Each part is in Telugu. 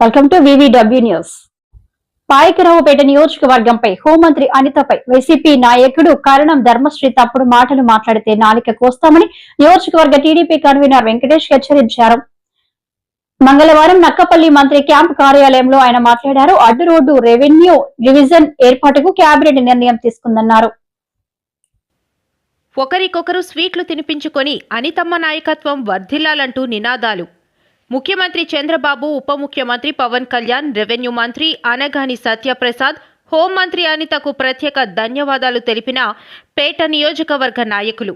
Welcome to VVW news Payakaraopeta నియోజకవర్గంపై హోంమంత్రి అనితపై వైసీపీ నాయకుడు కరణం ధర్మశ్రీ తప్పుడు మాటలు మాట్లాడితే నాలిక కోస్తామని నియోజకవర్గ టీడీపీ కన్వీనర్ వెంకటేష్ హెచ్చరించారు. మంగళవారం నక్కపల్లి మంత్రి క్యాంప్ కార్యాలయంలో ఆయన మాట్లాడారు. అడ్డు రోడ్డు రెవెన్యూ డివిజన్ ఏర్పాటుకు కేబినెట్ నిర్ణయం తీసుకుందన్నారు. ఒకరికొకరు స్వీట్లు తినిపించుకొని అనితమ్మ నాయకత్వం వర్ధిల్లాలంటూ నినాదాలు. ముఖ్యమంత్రి చంద్రబాబు ఉప ముఖ్యమంత్రి పవన్ కళ్యాణ్ రెవెన్యూ మంత్రి అనగాని సత్యప్రసాద్ హోంమంత్రి అనితకు ప్రత్యేక ధన్యవాదాలు తెలిపిన పేట నియోజకవర్గ నాయకులు.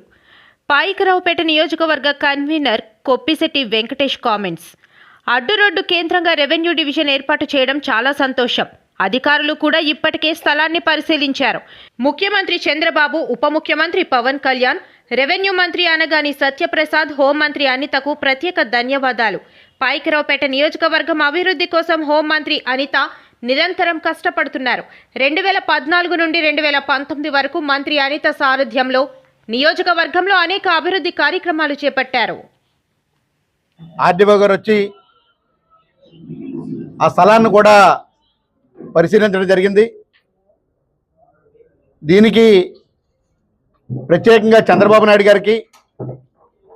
పాయికరావుపేట నియోజకవర్గ కన్వీనర్ కొప్పిశెట్టి వెంకటేష్ కామెంట్స్. అడ్డురోడ్డు కేంద్రంగా రెవెన్యూ డివిజన్ ఏర్పాటు చేయడం చాలా సంతోషం. అధికారులు కూడా ఇప్పటికే స్థలాన్ని పరిశీలించారు. ముఖ్యమంత్రి చంద్రబాబు ఉప ముఖ్యమంత్రి పవన్ కళ్యాణ్ రెవెన్యూ మంత్రి అనగాని సత్యప్రసాద్ హోంమంత్రి అనితకు ప్రత్యేక ధన్యవాదాలు. పాయికరావుపేట నియోజకవర్గం అభివృద్ధి కోసం హోంమంత్రి అనిత నిరంతరం కష్టపడుతున్నారు. రెండు వేల పద్నాలుగు నుండి రెండు వేల పంతొమ్మిది వరకు మంత్రి అనిత సారథ్యంలో నియోజకవర్గంలో అనేక అభివృద్ధి కార్యక్రమాలు చేపట్టారు. ఆర్డీఓ గారు వచ్చి ఆ స్థలాన్ని కూడా పరిశీలించడం జరిగింది. దీనికి ప్రత్యేకంగా చంద్రబాబు నాయుడు గారికి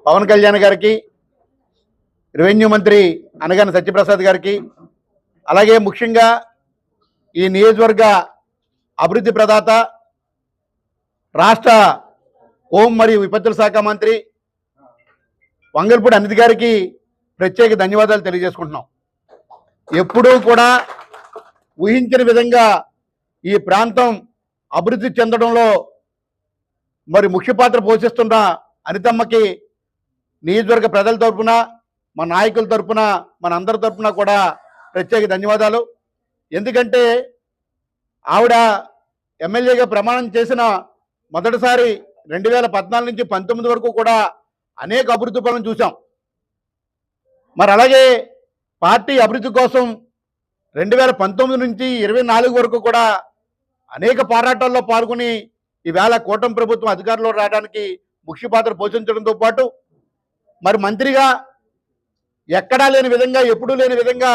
పవన్ కళ్యాణ్ గారికి రెవెన్యూ మంత్రి అనగాని సత్యప్రసాద్ గారికి అలాగే ముఖ్యంగా ఈ నియోజకవర్గ అభివృద్ధి ప్రదాత రాష్ట్ర హోం మరియు విపత్తుల శాఖ మంత్రి వంగల్పూడి అనిత్ గారికి ప్రత్యేక ధన్యవాదాలు తెలియజేసుకుంటున్నాం. ఎప్పుడూ కూడా ఊహించిన విధంగా ఈ ప్రాంతం అభివృద్ధి చెందడంలో మరి ముఖ్య పాత్ర పోషిస్తున్న అనితమ్మకి నియోజకవర్గ ప్రజల తరపున మన నాయకుల తరపున మన అందరి తరఫున కూడా ప్రత్యేక ధన్యవాదాలు. ఎందుకంటే ఆవిడ ఎమ్మెల్యేగా ప్రమాణం చేసిన మొదటిసారి రెండు వేల పద్నాలుగు నుంచి పంతొమ్మిది వరకు కూడా అనేక అభివృద్ధి పనులు చూసాం మరి అలాగే పార్టీ అభివృద్ధి కోసం రెండు వేల పంతొమ్మిది నుంచి ఇరవై నాలుగు వరకు కూడా అనేక పోరాటాల్లో పాల్గొని ఈవేళ కూటమి ప్రభుత్వం అధికారంలో రావడానికి ముఖ్య పాత్ర పోషించడంతో పాటు మరి మంత్రిగా ఎక్కడా లేని విధంగా ఎప్పుడూ లేని విధంగా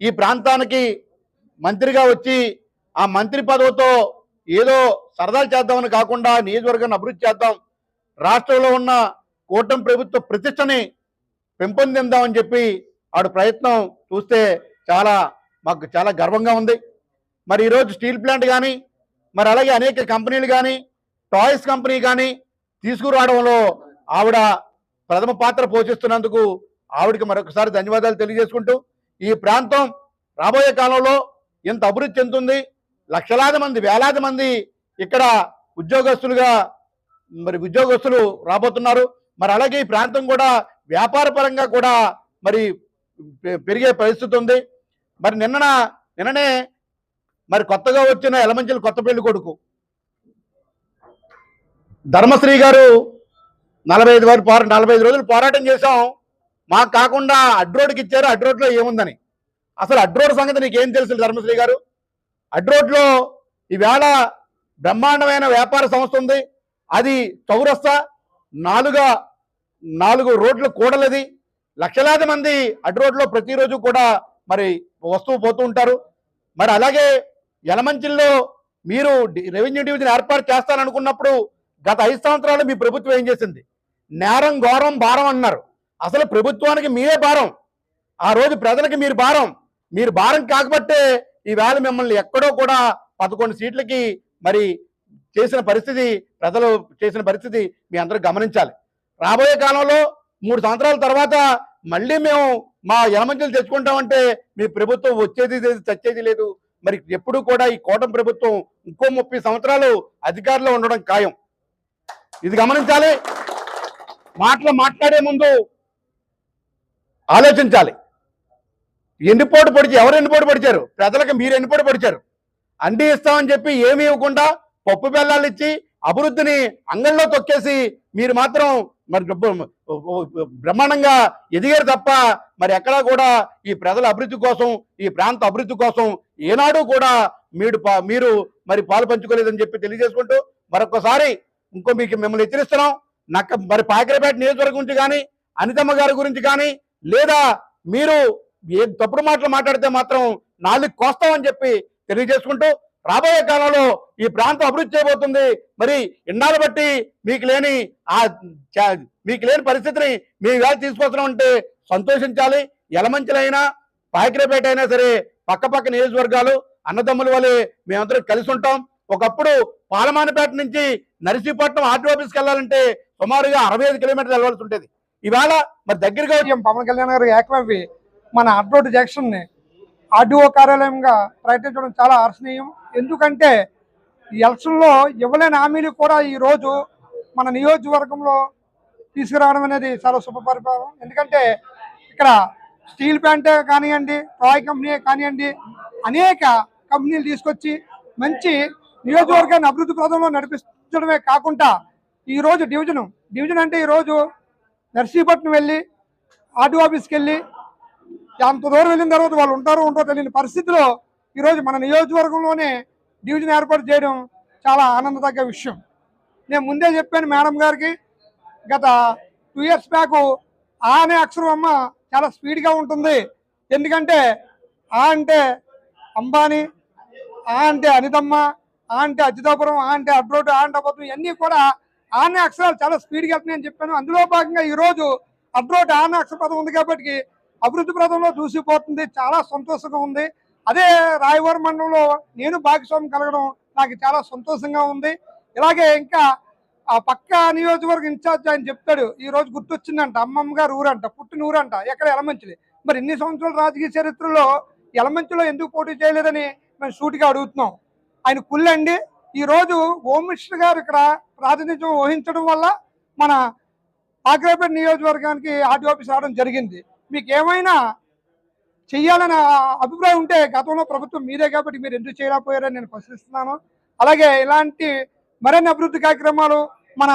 ఈ ప్రాంతానికి మంత్రిగా వచ్చి ఆ మంత్రి పదవితో ఏదో సరదాలు చేద్దామని కాకుండా నియోజకవర్గాన్ని అభివృద్ధి చేద్దాం రాష్ట్రంలో ఉన్న కూటమి ప్రభుత్వ ప్రతిష్టని పెంపొందిందామని చెప్పి ఆవిడ ప్రయత్నం చూస్తే చాలా మాకు చాలా గర్వంగా ఉంది. మరి ఈరోజు స్టీల్ ప్లాంట్ కానీ మరి అలాగే అనేక కంపెనీలు కానీ టాయ్స్ కంపెనీ కానీ తీసుకురావడంలో ఆవిడ ప్రథమ పాత్ర పోషిస్తున్నందుకు ఆవిడకి మరొకసారి ధన్యవాదాలు తెలియజేసుకుంటూ ఈ ప్రాంతం రాబోయే కాలంలో ఎంత అభివృద్ధి చెందుతుంది. లక్షలాది మంది వేలాది మంది ఇక్కడ ఉద్యోగస్తులుగా మరి ఉద్యోగస్తులు రాబోతున్నారు. మరి అలాగే ఈ ప్రాంతం కూడా వ్యాపార పరంగా కూడా మరి పె- పెరిగే పరిస్థితి ఉంది. మరి నిన్న నిన్ననే మరి కొత్తగా వచ్చిన ఎలమంచిల కొత్త పెళ్ళి కొడుకు ధర్మశ్రీ గారు నలభై ఐదు వారు పోరా నలభై ఐదు రోజులు పోరాటం చేశాం. మాకు కాకుండా అడ్రోడ్కి ఇచ్చారు అడ్రోడ్లో ఏముందని. అసలు అడ్రోడ్ సంగతి నీకేం తెలుసు ధర్మశ్రీ గారు? అడ్రోడ్లో ఈవేళ బ్రహ్మాండమైన వ్యాపార సంస్థ ఉంది. అది చౌరస్తా నాలుగా నాలుగు రోడ్లు కూడలది. లక్షలాది మంది అడ్రోడ్లో రోడ్లో ప్రతిరోజు కూడా మరి వస్తువు పోతూ ఉంటారు. మరి అలాగే యలమంచిల్లో మీరు రెవెన్యూ డివిజన్ ఏర్పాటు చేస్తారనుకున్నప్పుడు గత ఐదు సంవత్సరాలు మీ ప్రభుత్వం ఏం చేసింది? నేరం ఘోరం భారం అన్నారు. అసలు ప్రభుత్వానికి మీరే భారం. ఆ రోజు ప్రజలకి మీరు భారం. మీరు భారం కాకపోతే ఈవేళ మిమ్మల్ని ఎక్కడో కూడా పదకొండు సీట్లకి మరి చేసిన పరిస్థితి ప్రజలు చేసిన పరిస్థితి మీ అందరూ గమనించాలి. రాబోయే కాలంలో మూడు సంవత్సరాల తర్వాత మళ్ళీ మేము మా ఎలమంచులు తెచ్చుకుంటామంటే మీ ప్రభుత్వం వచ్చేది లేదు చచ్చేది లేదు. మరి ఎప్పుడు కూడా ఈ కోటం ప్రభుత్వం ఇంకో ముప్పై సంవత్సరాలు అధికారంలో ఉండడం ఖాయం. ఇది గమనించాలి. మాటలు మాట్లాడే ముందు ఆలోచించాలి. ఎన్నిపోటు పొడిచి ఎవరు ఎన్నిపోటు పొడిచారు? ప్రజలకు మీరు ఎన్నిపోటు పొడిచారు. అండి ఇస్తామని చెప్పి ఏమీ ఇవ్వకుండా పప్పు బెల్లాలు ఇచ్చి అభివృద్ధిని అంగంలో తొక్కేసి మీరు మాత్రం మరి బ్రహ్మాండంగా ఎదిగారు తప్ప మరి ఎక్కడా కూడా ఈ ప్రజల అభివృద్ధి కోసం ఈ ప్రాంత అభివృద్ధి కోసం ఏనాడు కూడా మీరు మీరు మరి పాలు పంచుకోలేదని చెప్పి తెలియజేసుకుంటూ మరొకసారి ఇంకో మీకు మిమ్మల్ని హెచ్చరిస్తున్నాం. నక్క మరి పాకిరపేట నియోజకవర్గం గురించి కానీ అనితమ్మ గారి గురించి కానీ లేదా మీరు ఏ తప్పుడు మాటలు మాట్లాడితే మాత్రం నాలుగు కోస్తామని చెప్పి తెలియజేసుకుంటూ రాబోయే కాలంలో ఈ ప్రాంతం అభివృద్ధి చేయబోతుంది. మరి ఇన్నాళ్ళు బట్టి మీకు లేని ఆ మీకు లేని పరిస్థితిని మీ వేళ తీసుకొస్తున్నాం అంటే సంతోషించాలి. ఎలమంచిలైనా పాకిరేపేట అయినా సరే పక్క పక్క నియోజకవర్గాలు అన్నదమ్ముల వలె మేమందరం కలిసి ఉంటాం. ఒకప్పుడు పాలమానపేట నుంచి నర్సీపట్నం ఆర్టీ ఆఫీస్కి వెళ్ళాలంటే సుమారుగా అరవై ఐదు కిలోమీటర్లు వెళ్ళవలసి ఉంటుంది ఇవాళ మరి దగ్గరగా వచ్చాం పవన్ కళ్యాణ్ గారు ఏకమైపి మన అడ్రోడ్ జంక్షన్ని ఆర్డీఓ కార్యాలయంగా ప్రయత్నించడం చాలా హర్షణీయం ఎందుకంటే ఈ ఎలక్షన్లో ఇవ్వలేని హామీలు కూడా ఈ రోజు మన నియోజకవర్గంలో తీసుకురావడం అనేది చాలా శుభపరిపాలన ఎందుకంటే ఇక్కడ స్టీల్ ప్లాంట్ కానివ్వండి టాయ్ కంపెనీ కానివ్వండి అనేక కంపెనీలు తీసుకొచ్చి మంచి నియోజకవర్గాన్ని అభివృద్ధి ప్రదంలో నడిపించడమే కాకుండా ఈ రోజు డివిజన్ డివిజన్ అంటే ఈ రోజు నర్సీపట్నం వెళ్ళి ఆర్టీ ఆఫీస్కి వెళ్ళి అంత దూరం వెళ్ళిన తర్వాత వాళ్ళు ఉంటారో ఉంటారో తెలియని పరిస్థితిలో ఈరోజు మన నియోజకవర్గంలోనే డివిజన్ ఏర్పాటు చేయడం చాలా ఆనందదగ్గ విషయం. నేను ముందే చెప్పాను మేడం గారికి గత టూ ఇయర్స్ బ్యాక్ ఆ అనే అక్షరం అమ్మ చాలా స్పీడ్గా ఉంటుంది. ఎందుకంటే ఆ అంటే అంబానీ ఆ అంటే అనితమ్మ ఆ అంటే అచ్యుతాపురం ఆ అంటే అబ్రోడ్ ఆ అంటే అబద్ధం ఇవన్నీ కూడా ఆ అక్షరాలు చాలా స్పీడ్గా వెళ్తున్నాయని చెప్పాను. అందులో భాగంగా ఈరోజు అబ్రోడ్ ఆ అనే అక్షర పదం ఉంది కాబట్టి అభివృద్ధి ప్రదంలో దూసిపోతుంది. చాలా సంతోషంగా ఉంది. అదే రాయవరం మండలంలో నేను భాగస్వామ్యం కలగడం నాకు చాలా సంతోషంగా ఉంది. ఇలాగే ఇంకా ఆ పక్క నియోజకవర్గ ఇన్ఛార్జ్ ఆయన చెప్తాడు. ఈ రోజు గుర్తొచ్చిందంట. అమ్మమ్మ గారు ఊరంట పుట్టిన ఊరంట ఎక్కడ ఎలమంచిలి. మరి ఇన్ని సంవత్సరాల రాజకీయ చరిత్రలో ఎలమంచిలో ఎందుకు పోటీ చేయలేదని మేము సూటిగా అడుగుతున్నాం. ఆయన కుళ్ళండి. ఈ రోజు హోమ్ మినిస్టర్ గారు ఇక్కడ ప్రాతినిధ్యం వహించడం వల్ల మన ఆగ్రాపేట నియోజకవర్గానికి ఆర్టీ ఆఫీస్ రావడం జరిగింది. మీకు ఏమైనా చెయ్యాలనే అభిప్రాయం ఉంటే గతంలో ప్రభుత్వం మీరే కాబట్టి మీరు ఎందుకు చేయలేకపోయారని నేను ప్రశ్నిస్తున్నాను. అలాగే ఇలాంటి మరిన్ని అభివృద్ధి కార్యక్రమాలు మన